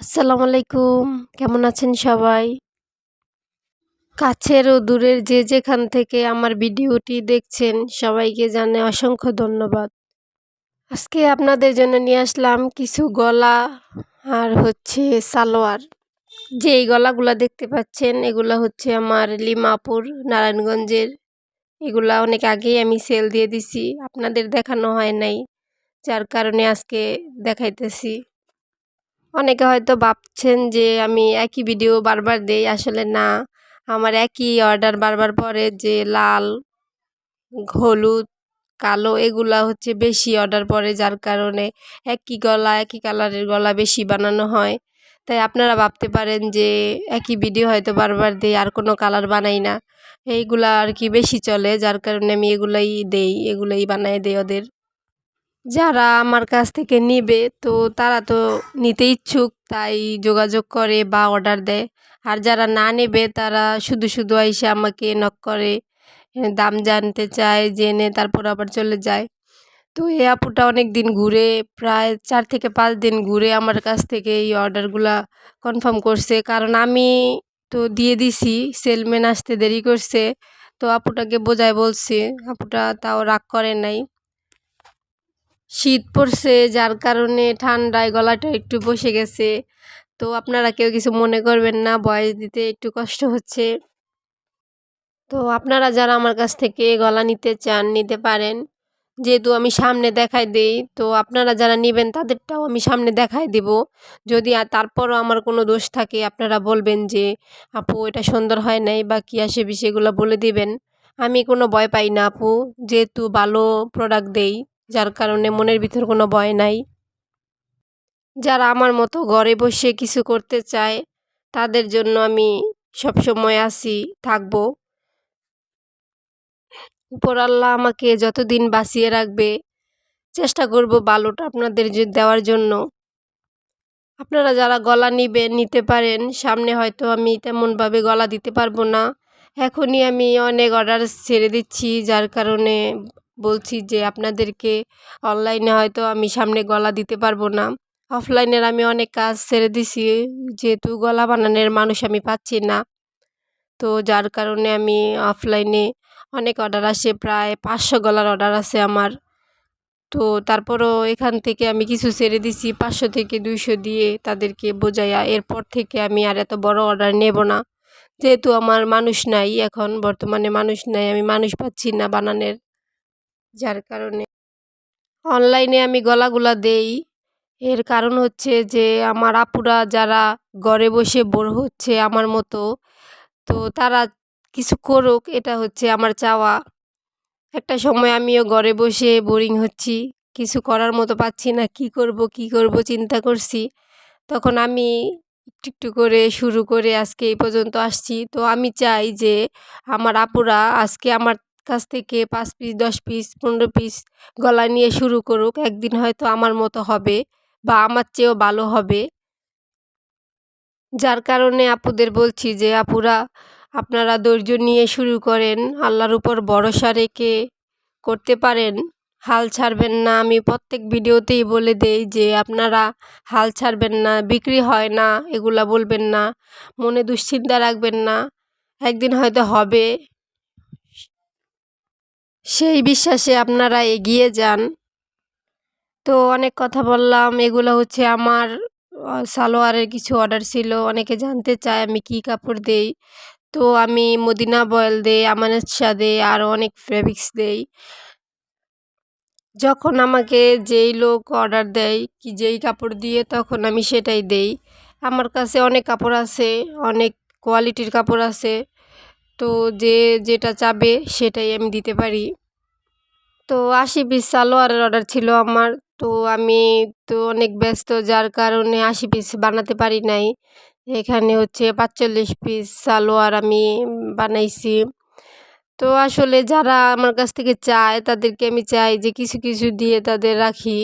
আসসালামু আলাইকুম। কেমন আছেন সবাই? কাছের ও দূরের যে যেখান থেকে আমার ভিডিওটি দেখছেন, সবাইকে জানে অসংখ্য ধন্যবাদ। আজকে আপনাদের জন্য নিয়ে আসলাম কিছু গলা আর হচ্ছে সালোয়ার। যে এই গলাগুলা দেখতে পাচ্ছেন, এগুলা হচ্ছে আমার লিমাপুর, নারায়ণগঞ্জের। এগুলা অনেক আগেই আমি সেল দিয়ে দিছি। আপনাদের দেখানো হয় নাই, যার কারণে আজকে দেখাইতেছি। অনেকে হয়তো ভাবছেন যে আমি একই ভিডিও বারবার দেই, আসলে না। আমার একই অর্ডার বারবার পরে যে লাল, হলুদ, কালো এগুলা হচ্ছে বেশি অর্ডার পরে, যার কারণে একই গলা, একই কালারের গলা বেশি বানানো হয়। তাই আপনারা ভাবতে পারেন যে একই ভিডিও হয়তো বারবার দেই, আর কোনো কালার বানাই না। এইগুলা আর কি বেশি চলে, যার কারণে আমি এগুলাই দেই, এগুলাই বানাই দেই ওদের। যারা আমার কাছ থেকে নিবে, তো তারা তো নিতে ইচ্ছুক, তাই যোগাযোগ করে বা অর্ডার দেয়। আর যারা না নেবে, তারা শুধু শুধু এসে আমাকে নক করে দাম জানতে চায়, জেনে তারপর আবার চলে যায়। তো এই আপুটা অনেক দিন ঘুরে, প্রায় চার থেকে পাঁচ দিন ঘুরে আমার কাছ থেকে এই অর্ডারগুলা কনফার্ম করছে। কারণ আমি তো দিয়ে দিছি সেলম্যান আসতে দেরি করছে, তো আপুটাকে বোঝায় বলছি, আপুটা তাও রাগ করে নাই। শীত পড়ছে, যার কারণে ঠান্ডায় গলাটা একটু বসে গেছে। তো আপনারা কেউ কিছু মনে করবেন না, বয়স দিতে একটু কষ্ট হচ্ছে। তো আপনারা যারা আমার কাছ থেকে গলা নিতে চান, নিতে পারেন। যেহেতু আমি সামনে দেখাই দেই, তো আপনারা যারা নেবেন, তাদেরটাও আমি সামনে দেখাই দেব। যদি তারপরও আমার কোনো দোষ থাকে, আপনারা বলবেন যে, আপু, এটা সুন্দর হয় নাই বা কী আসে বিষয়গুলো বলে দিবেন। আমি কোনো ভয় পাই না, আপু। যেহেতু ভালো প্রোডাক্ট দেই। যার কারণে মনের ভিতর কোনো ভয় নাই। যারা আমার মতো ঘরে বসে কিছু করতে চায়, তাদের জন্য আমি সবসময় আসি থাকব। উপর আল্লাহ আমাকে যতদিন বাঁচিয়ে রাখবে, চেষ্টা করব ভালোটা আপনাদের দেওয়ার জন্য। আপনারা যারা গলা নিবেন নিতে পারেন, সামনে হয়তো আমি তেমনভাবে গলা দিতে পারব না। এখনই আমি অনেক অর্ডার ছেড়ে দিচ্ছি, যার কারণে বলছি যে, আপনাদেরকে অনলাইনে হয়তো আমি সামনে গলা দিতে পারব না। অফলাইনের আমি অনেক কাজ ছেড়ে দিছি। যেহেতু গলা বানানোর মানুষ আমি পাচ্ছি না। তো যার কারণে আমি অফলাইনে অনেক অর্ডার আসে। প্রায় পাঁচশো গলার অর্ডার আছে আমার। তো তারপরও এখান থেকে আমি কিছু ছেড়ে দিছি। পাঁচশো থেকে দুইশো দিয়ে তাদেরকে বোঝাইয়া এরপর থেকে আমি আর এত বড় অর্ডার নেব না। যেহেতু আমার মানুষ নাই এখন, বর্তমানে মানুষ নাই, আমি মানুষ পাচ্ছি না বানানের। যার কারণে অনলাইনে আমি গলাগুলা দেই। এর কারণ হচ্ছে যে, আমার আপুরা যারা ঘরে বসে বোর হচ্ছে আমার মতো, তো তারা কিছু করুক, এটা হচ্ছে আমার চাওয়া। একটা সময় আমিও ঘরে বসে বোরিং হচ্ছি, কিছু করার মতো পাচ্ছি না, কি করব কি করব, চিন্তা করছি। তখন আমি একটু একটু করে শুরু করে আজকে এই পর্যন্ত আসছি। তো আমি চাই যে, আমার আপুরা আজকে আমার কাছ থেকে পাঁচ পিস, দশ পিস, পনেরো পিস গলা নিয়ে শুরু করুক, একদিন হয়তো আমার মতো হবে বা আমার চেয়েও ভালো হবে। যার কারণে আপুদের বলছি যে, আপুরা, আপনারা ধৈর্য নিয়ে শুরু করেন, আল্লাহর উপর ভরসা রেখে করতে পারেন। হাল ছাড়বেন না। আমি প্রত্যেক ভিডিওতেই বলে দেই যে, আপনারা হাল ছাড়বেন না, বিক্রি হয় না, এগুলা বলবেন না, মনে দুশ্চিন্তা রাখবেন না, একদিন হয়তো হবে। সেই বিশ্বাসে আপনারা এগিয়ে যান। তো অনেক কথা বললাম, এগুলো হচ্ছে আমার সালোয়ারের কিছু অর্ডার ছিল, অনেকে জানতে চায় আমি কি কাপড় দেই। তো আমি মদিনা বয়েল দেই, আমানত শাহ দেই আরও অনেক ফেব্রিক্স দেই। যখন আমাকে যেই লোক অর্ডার দেয়, কি যেই কাপড় দিয়ে, তখন আমি সেটাই দেই। আমার কাছে অনেক কাপড় আছে, অনেক কোয়ালিটির কাপড় আছে। তো যে যেটা চাবে সেটাই আমি দিতে পারি। তো আশি পিস সালোয়ারের অর্ডার ছিল আমার। তো আমি তো অনেক ব্যস্ত, যার কারণে আশি পিস বানাতে পারি নাই। এখানে হচ্ছে পাঁচচল্লিশ পিস সালোয়ার আমি বানাইছি। তো আসলে যারা আমার কাছ থেকে চায়, তাদেরকে আমি চাই যে কিছু কিছু দিয়ে তাদের রাখি।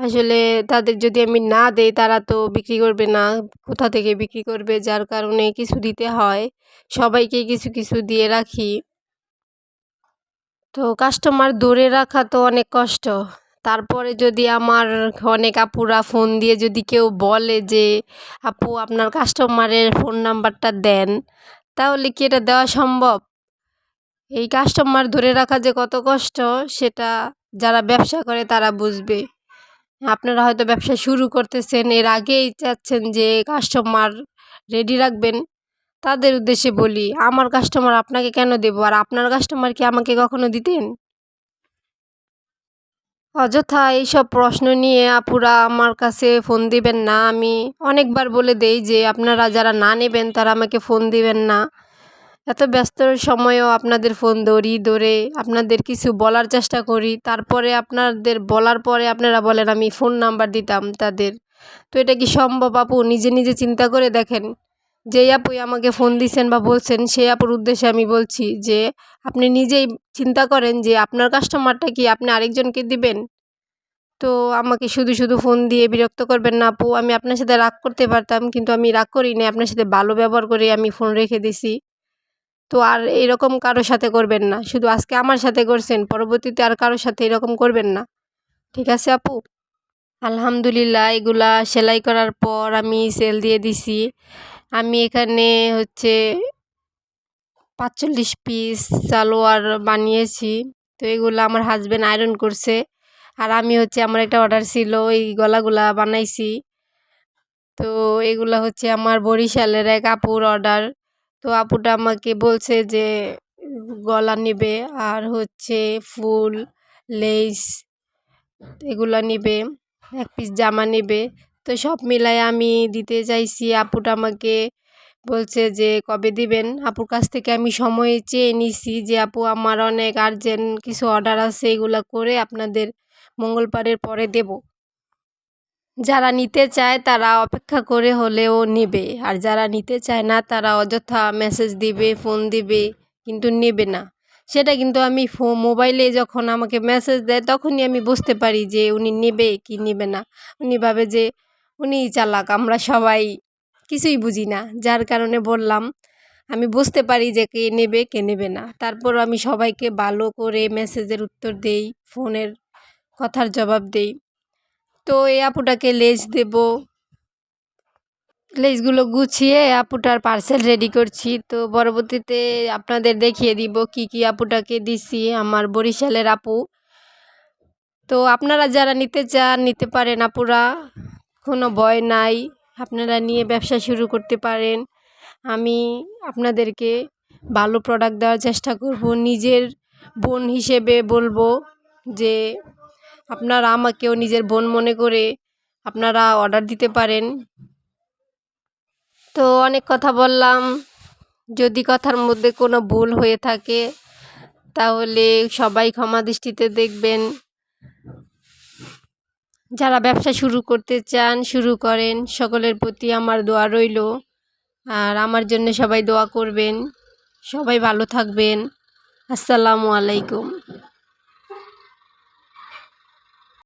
আসলে তাদের যদি আমি না দেই, তারা তো বিক্রি করবে না। কোথা থেকে বিক্রি করবে? যার কারণে কিছু দিতে হয়। সবাইকে কিছু কিছু দিয়ে রাখি। তো কাস্টমার ধরে রাখা তো অনেক কষ্ট। তারপরে যদি আমার অনেক আপুরা ফোন দিয়ে যদি কেউ বলে যে, আপু, আপনার কাস্টমারের ফোন নাম্বারটা দেন, তাহলে কি এটা দেওয়া সম্ভব? এই কাস্টমার ধরে রাখা যে কত কষ্ট, সেটা যারা ব্যবসা করে তারা বুঝবে। আপনারা হয়তো ব্যবসা শুরু করতেছেন, এর আগেই চাচ্ছেন যে কাস্টমার রেডি রাখবেন। তাদের উদ্দেশ্যে বলি, আমার কাস্টমার আপনাকে কেন দেব? আর আপনার কাস্টমার কি আমাকে কখনো দিতেন? অযথা এইসব প্রশ্ন নিয়ে আপুরা আমার কাছে ফোন দিবেন না। আমি অনেকবার বলে দেই যে, আপনারা যারা না নেবেন, তারা আমাকে ফোন দিবেন না। এত ব্যস্ত সময়ও আপনাদের ফোন ধরি, ধরে আপনাদের কিছু বলার চেষ্টা করি। তারপরে আপনাদের বলার পরে আপনারা বলেন, আমি ফোন নাম্বার দিতাম তাদের। তো এটা কি সম্ভব আপু? নিজে নিজে চিন্তা করে দেখেন। যেই আপুই আমাকে ফোন দিছেন বা বলছেন, সেই আপুর উদ্দেশ্যে আমি বলছি যে, আপনি নিজেই চিন্তা করেন যে, আপনার কাস্টমারটা কি আপনি আরেকজনকে দিবেন? তো আমাকে শুধু শুধু ফোন দিয়ে বিরক্ত করবেন না আপু। আমি আপনার সাথে রাগ করতে পারতাম, কিন্তু আমি রাগ করিনি। আপনার সাথে ভালো ব্যবহার করে আমি ফোন রেখে দিছি। তো আর এরকম কারোর সাথে করবেন না। শুধু আজকে আমার সাথে করছেন, পরবর্তীতে আর কারোর সাথে এরকম করবেন না। ঠিক আছে আপু? আলহামদুলিল্লাহ, এগুলা সেলাই করার পর আমি সেল দিয়ে দিছি। আমি এখানে হচ্ছে পাঁচচল্লিশ পিস সালোয়ার বানিয়েছি। তো এগুলো আমার হাজব্যান্ড আয়রন করছে। আর আমি হচ্ছে আমার একটা অর্ডার ছিল, এই গলাগুলা বানাইছি। তো এগুলো হচ্ছে আমার বরিশালের এক আপুর অর্ডার তো আপুটা আমাকে বলছে যে, গলা নেবে আর হচ্ছে ফুল, লেস এগুলো নিবে, এক পিস জামা নেবে। তো সব মিলাই আমি দিতে চাইছি, আপুটা আমাকে বলছে যে, কবে দিবেন? আপুর কাছ থেকে আমি সময় চেয়ে নিছি যে, আপু, আমার অনেক আর্জেন্ট কিছু অর্ডার আছে, এগুলো করে আপনাদের মঙ্গলবারের পরে দেব। যারা নিতে চায় তারা অপেক্ষা করে হলেও নেবে। আর যারা নিতে চায় না, তারা অযথা মেসেজ দিবে ফোন দিবে, কিন্তু নেবে না। সেটা কিন্তু আমি মোবাইলে যখন আমাকে মেসেজ দেয়, তখনই আমি বুঝতে পারি যে উনি নেবে কি নেবে না। উনি ভাবে যে উনিই চালাক, আমরা সবাই কিছুই বুঝি না। যার কারণে বললাম, আমি বুঝতে পারি যে কে নেবে কে নেবে না। তারপর আমি সবাইকে ভালো করে মেসেজের উত্তর দেই ফোনের কথার জবাব দেই। তো এই আপুটাকে লেজ দেব। লেজগুলো গুছিয়ে আপুটার পার্সেল রেডি করছি। তো পরবর্তীতে আপনাদের দেখিয়ে দিব কি কি আপুটাকে দিছি আমার বরিশালের আপু। তো আপনারা যারা নিতে চান, নিতে পারেন আপুরা, কোনো ভয় নাই। আপনারা নিয়ে ব্যবসা শুরু করতে পারেন। আমি আপনাদেরকে ভালো প্রোডাক্ট দেওয়ার চেষ্টা করব। নিজের বোন হিসেবে বলব যে আপনারা আমাকেও নিজের বোন মনে করে আপনারা অর্ডার দিতে পারেন। তো অনেক কথা বললাম। যদি কথার মধ্যে কোনো ভুল হয়ে থাকে, তাহলে সবাই ক্ষমা দৃষ্টিতে দেখবেন। যারা ব্যবসা শুরু করতে চান, শুরু করেন, সকলের প্রতি আমার দোয়া রইল। আর আমার জন্য সবাই দোয়া করবেন। সবাই ভালো থাকবেন। আসসালামু আলাইকুম।